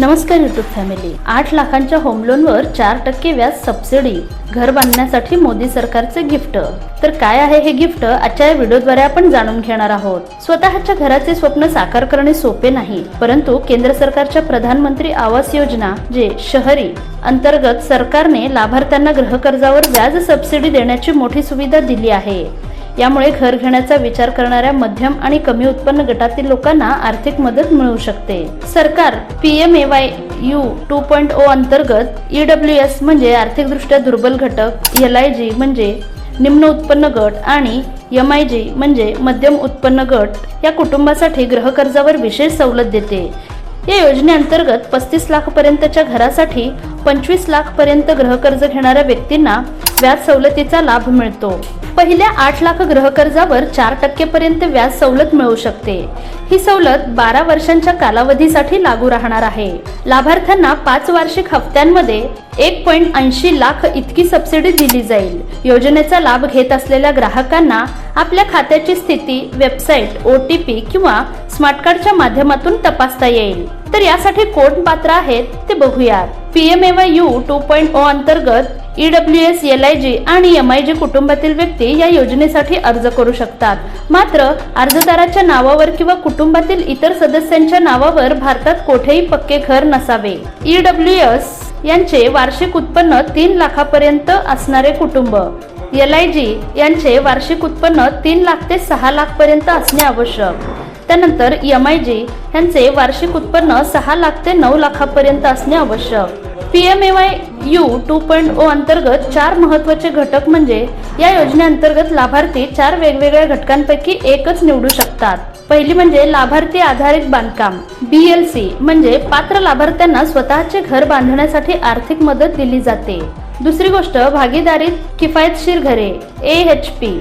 नमस्कार YouTube family आठ लाखांच्या होम लोनवर चार टक्के व्याज सबसिडी घर बांधण्यासाठी मोदी सरकारचे गिफ्ट तर काय आहे हे गिफ्ट आजच्या या व्हिडिओद्वारे आपण जाणून घेणार आहोत. स्वतःच्या घराचे स्वप्न साकार करणे सोपे नाही परंतु केंद्र सरकारच्या प्रधानमंत्री आवास योजना जे शहरी अंतर्गत सरकारने लाभार्थ्यांना गृहकर्जावर व्याज सबसिडी देण्याची मोठी सुविधा दिली आहे. यामुळे घर घेण्याचा विचार करणाऱ्या मध्यम आणि कमी उत्पन्न गटातील लोकांना आर्थिक मदत मिळू शकते. सरकार P M A Y U two point O अंतर्गत ई डब्ल्यू एस म्हणजे आर्थिकदृष्ट्या दुर्बल घटक एल आय जी म्हणजे निम्न उत्पन्न गट आणि एम आय जी म्हणजे मध्यम उत्पन्न गट या कुटुंबासाठी गृहकर्जावर विशेष सवलत देते. या योजनेअंतर्गत पस्तीस लाखपर्यंतच्या घरासाठी पंचवीस लाखपर्यंत गृहकर्ज घेणाऱ्या व्यक्तींना व्याज सवलतीचा लाभ मिळतो. पहिल्या आठ लाख गृहकर्जावर चार टक्केपर्यंत व्याज सवलत मिळू शकते. ही सवलत बारा वर्षांच्या कालावधीसाठी लागू राहणार आहे. लाभार्थ्यांना पाच वार्षिक हप्त्यांमध्ये एक पॉईंट ऐंशी लाख इतकी सबसिडी दिली जाईल. योजनेचा लाभ घेत असलेल्या ग्राहकांना आपल्या खात्याची स्थिती वेबसाईट ओ टी पी किंवा स्मार्ट कार्डच्या माध्यमातून तपासता येईल. तर यासाठी कोण पात्र आहेत ते बघूयात. P M A Y U two point O अंतर्गत E W S L I G आणि एम आय जी कुटुंबातील व्यक्ती या योजनेसाठी अर्ज करू शकतात. मात्र अर्जदाराच्या नावावर किंवा कुटुंबातील इतर सदस्यांच्या नावावर भारतात कोठेही पक्के घर नसावे. ई डब्ल्यू एस यांचे वार्षिक उत्पन्न तीन लाखापर्यंत असणारे कुटुंब. एल आय जी यांचे वार्षिक उत्पन्न तीन लाख ते सहा लाखपर्यंत असणे आवश्यक. त्यानंतर एम आय जी यांचे वार्षिक उत्पन्न सहा लाख ते नऊ लाखापर्यंत असणे आवश्यक. P M A Y U two point O अंतर्गत चार महत्त्वाचे घटक म्हणजे या योजनेअंतर्गत लाभार्थी चार वेगवेगळ्या घटकांपैकी एकच निवडू शकतात. पहिली म्हणजे लाभार्थी आधारित बांधकाम. बी एल सी म्हणजे पात्र लाभार्थ्यांना स्वतःचे घर बांधण्यासाठी आर्थिक मदत दिली जाते. दुसरी गोष्ट भागीदारीत किफायतशीर घरे. ए एच पी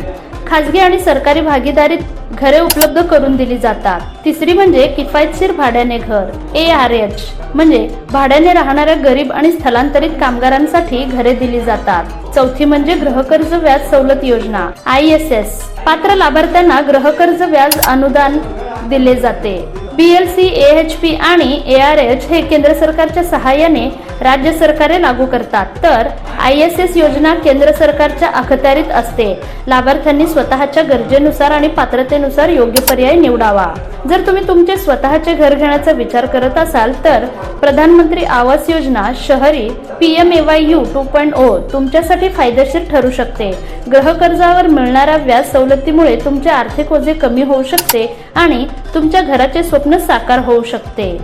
खाजगी आणि सरकारी भागीदारीत घरे उपलब्ध करून दिली जातात. तिसरी म्हणजे किफायतशीर भाड्याने घर ए आर एच म्हणजे भाड्याने राहणाऱ्या गरीब आणि स्थलांतरित कामगारांसाठी घरे दिली जातात. चौथी म्हणजे गृहकर्ज व्याज सवलत योजना आय एस एस पात्र लाभार्थ्यांना गृहकर्ज व्याज अनुदान दिले जाते. B L C A H P आणि ए आर एच हे केंद्र सरकारच्या सहाय्याने राज्य सरकारे लागू करतात. तर आय एस एस योजना केंद्र सरकारच्या अखत्यारीत असते. लाभार्थ्यांनी स्वतःच्या गरजेनुसार आणि पात्रतेनुसार योग्य पर्याय निवडावा. जर तुम्ही तुमचे स्वतःचे घर घेण्याचा विचार करत असाल तर प्रधानमंत्री आवास योजना शहरी P M A Y U two point O तुमच्यासाठी फायदेशीर ठरू शकते. गृहकर्जावर मिळणाऱ्या व्याज सवलतीमुळे तुमचे आर्थिक ओझे कमी होऊ शकते आणि तुमच्या घराचे स्वप्न साकार होऊ शकते.